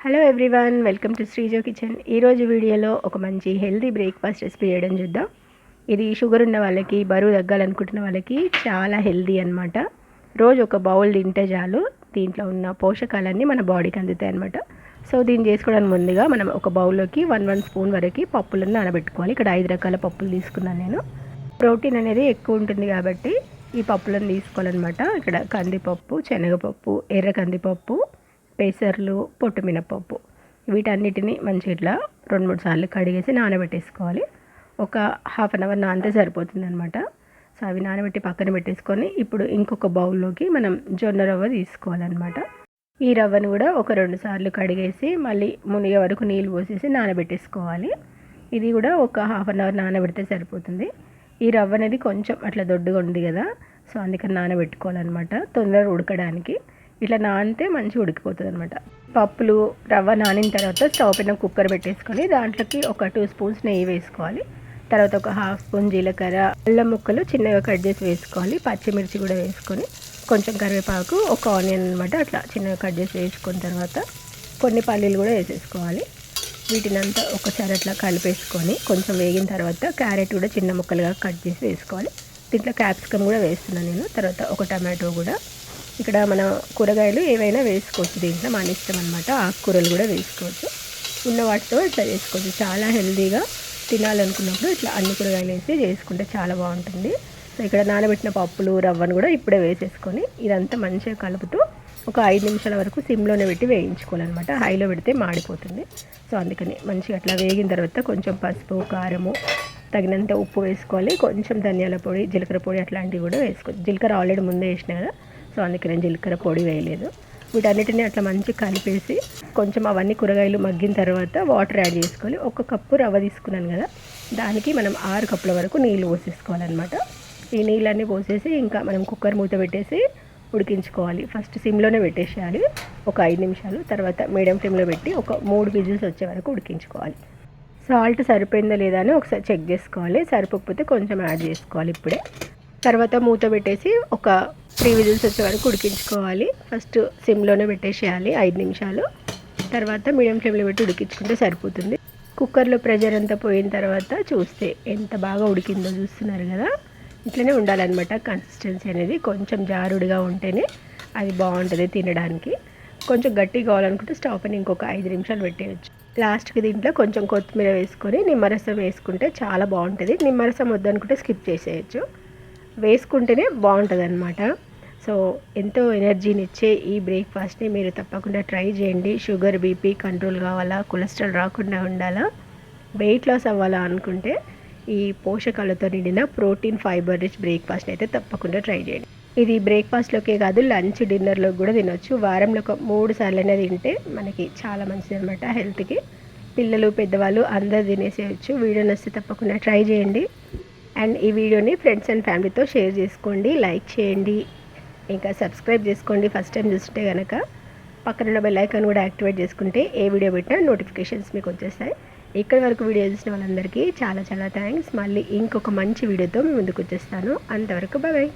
Hello everyone welcome to Sreejo kitchen ఈరోజు వీడియోలో ఒక మంచి హెల్దీ బ్రేక్ఫాస్ట్ రెసిపీ చేయడం చూద్దాం. ఇది షుగర్ ఉన్న వాళ్ళకి బరువు తగ్గాలనుకుంటున్న వాళ్ళకి చాలా హెల్దీ అనమాట రోజు ఒక బౌల్ తింటే చాలు దీంట్లో ఉన్న పోషకాలన్నీ మన బాడీకి అందుతాయి అనమాట సో దీన్ని చేసుకోవడానికి ముందుగా మనం ఒక బౌల్లోకి వన్ వన్ స్పూన్ వరకు పప్పులను నానబెట్టుకోవాలి. ఇక్కడ ఐదు రకాల పప్పులు తీసుకున్నాను నేను. ప్రోటీన్ అనేది ఎక్కువ ఉంటుంది కాబట్టి ఈ పప్పులను తీసుకోవాలన్నమాట. ఇక్కడ కందిపప్పు శనగపప్పు ఎర్ర కందిపప్పు పెసర్లు పొట్టు మినపప్పు. వీటన్నిటిని మంచిగా ఇట్లా రెండు మూడు సార్లు కడిగేసి నానబెట్టేసుకోవాలి. ఒక హాఫ్ అన్ అవర్ నానితే సరిపోతుంది అనమాట సో అవి నానబెట్టి పక్కన పెట్టేసుకొని ఇప్పుడు ఇంకొక బౌల్లోకి మనం జొన్న రవ్వ తీసుకోవాలన్నమాట. ఈ రవ్వను కూడా ఒక రెండు సార్లు కడిగేసి మళ్ళీ మునిగే వరకు నీళ్ళు పోసేసి నానబెట్టేసుకోవాలి. ఇది కూడా ఒక హాఫ్ అన్ అవర్ నానబెడితే సరిపోతుంది. ఈ రవ్వ అనేది కొంచెం అట్లా దొడ్డుగా ఉంది కదా సో అందుకని నానబెట్టుకోవాలన్నమాట. తొందరగా ఉడకడానికి. ఇట్లా నానితే మంచిగా ఉడికిపోతుంది అనమాట పప్పులు రవ్వ నానిన తర్వాత స్టవ్ పైన కుక్కర్ పెట్టేసుకొని దాంట్లోకి ఒక టూ స్పూన్స్ నెయ్యి వేసుకోవాలి. తర్వాత ఒక హాఫ్ స్పూన్ జీలకర్ర అల్లం ముక్కలు చిన్నగా కట్ చేసి వేసుకోవాలి. పచ్చిమిర్చి కూడా వేసుకొని కొంచెం కరివేపాకు ఒక ఆనియన్ అనమాట అట్లా చిన్నగా కట్ చేసి వేసుకున్న తర్వాత కొన్ని పల్లీలు కూడా వేసేసుకోవాలి. వీటిని అంతా ఒకసారి అట్లా కలిపేసుకొని కొంచెం వేగిన తర్వాత క్యారెట్ కూడా చిన్న ముక్కలుగా కట్ చేసి వేసుకోవాలి. దీంట్లో క్యాప్సికమ్ కూడా వేస్తున్నాను నేను. తర్వాత ఒక టమాటో కూడా ఇక్కడ మన కూరగాయలు ఏవైనా వేసుకోవచ్చు. దీంట్లో మన ఇష్టం అనమాట ఆకుకూరలు కూడా వేసుకోవచ్చు. ఉన్న వాటితో ఇట్లా చేసుకోవచ్చు. చాలా హెల్తీగా తినాలనుకున్నప్పుడు ఇట్లా అన్ని కూరగాయలు వేసి చేసుకుంటే చాలా బాగుంటుంది. సో ఇక్కడ నానబెట్టిన పప్పులు రవ్వను కూడా ఇప్పుడే వేసేసుకొని ఇదంతా మంచిగా కలుపుతూ ఒక ఐదు నిమిషాల వరకు సిమ్లోనే పెట్టి వేయించుకోవాలన్నమాట. హైలో పెడితే మాడిపోతుంది. సో అందుకని మంచిగా అట్లా వేగిన తర్వాత కొంచెం పసుపు కారము తగినంత ఉప్పు వేసుకోవాలి. కొంచెం ధనియాల పొడి జీలకర్ర పొడి అట్లాంటివి కూడా వేసుకోవచ్చు జీలకర్ర ఆల్రెడీ ముందే వేసిన కదా. సో అందుకే నేను జీలకర్ర పొడి వేయలేదు. వీటన్నిటిని అట్లా మంచి కలిపేసి కొంచెం అవన్నీ కూరగాయలు మగ్గిన తర్వాత వాటర్ యాడ్ చేసుకోవాలి ఒక కప్పు రవ్వ తీసుకున్నాను కదా దానికి మనం ఆరు కప్పుల వరకు నీళ్ళు పోసేసుకోవాలన్నమాట. ఈ నీళ్ళన్నీ పోసేసి ఇంకా మనం కుక్కర్ మూత పెట్టేసి ఉడికించుకోవాలి. ఫస్ట్ సిమ్లోనే పెట్టేసేయాలి. ఒక ఐదు నిమిషాలు తర్వాత మీడియం ఫ్లేమ్లో పెట్టి ఒక మూడు విజిల్స్ వచ్చే వరకు ఉడికించుకోవాలి. సాల్ట్ సరిపోయిందా లేదా అని ఒకసారి చెక్ చేసుకోవాలి. సరిపోకపోతే కొంచెం యాడ్ చేసుకోవాలి ఇప్పుడే. తర్వాత మూత పెట్టేసి ఒక త్రీ విజిల్స్ వచ్చే వరకు ఉడికించుకోవాలి. ఫస్ట్ సిమ్లోనే పెట్టేసేయాలి ఐదు నిమిషాలు. తర్వాత మీడియం ఫ్లేమ్లో పెట్టి ఉడికించుకుంటే సరిపోతుంది. కుక్కర్లో ప్రెషర్ అంతా పోయిన తర్వాత చూస్తే ఎంత బాగా ఉడికిందో చూస్తున్నారు కదా. ఇట్లనే ఉండాలన్నమాట. కన్సిస్టెన్సీ అనేది కొంచెం జారుడుగా ఉంటేనే అది బాగుంటుంది తినడానికి. కొంచెం గట్టిగా కావాలనుకుంటే స్టవ్ పైన ఇంకొక ఐదు నిమిషాలు పెట్టేయచ్చు. లాస్ట్కి దీంట్లో కొంచెం కొత్తిమీర వేసుకొని నిమ్మరసం వేసుకుంటే చాలా బాగుంటుంది. నిమ్మరసం వద్దనుకుంటే స్కిప్ చేసేయచ్చు. వేసుకుంటేనే బాగుంటుంది అనమాట సో ఎంతో ఎనర్జీని ఇచ్చే ఈ బ్రేక్ఫాస్ట్ని మీరు తప్పకుండా ట్రై చేయండి. షుగర్ బీపీ కంట్రోల్ కావాలా కొలెస్ట్రాల్ రాకుండా ఉండాలా వెయిట్ లాస్ అవ్వాలా అనుకుంటే ఈ పోషకాలతో నిండిన ప్రోటీన్ ఫైబర్ రిచ్ బ్రేక్ఫాస్ట్ని అయితే తప్పకుండా ట్రై చేయండి. ఇది బ్రేక్ఫాస్ట్లోకే కాదు లంచ్ డిన్నర్లో కూడా తినొచ్చు. వారంలో ఒక మూడు సార్లైనా తింటే మనకి చాలా మంచిది అనమాట హెల్త్కి. పిల్లలు పెద్దవాళ్ళు అందరు తినేసేయచ్చు. వీడియో నచ్చితే తప్పకుండా ట్రై చేయండి. అండ్ ఈ వీడియోని ఫ్రెండ్స్ అండ్ ఫ్యామిలీతో షేర్ చేసుకోండి లైక్ చేయండి ఇంకా సబ్స్క్రైబ్ చేసుకోండి ఫస్ట్ టైం చూస్తుంటే కనుక పక్కన బెల్ ఐకాన్ కూడా యాక్టివేట్ చేసుకుంటే ఏ వీడియో పెట్టినా నోటిఫికేషన్స్ మీకు వచ్చేస్తాయి. ఇక్కడి వరకు వీడియో చూసిన వాళ్ళందరికీ చాలా చాలా థ్యాంక్స్. మళ్ళీ ఇంకొక మంచి వీడియోతో మీ ముందుకు వచ్చేస్తాను. అంతవరకు బాయ్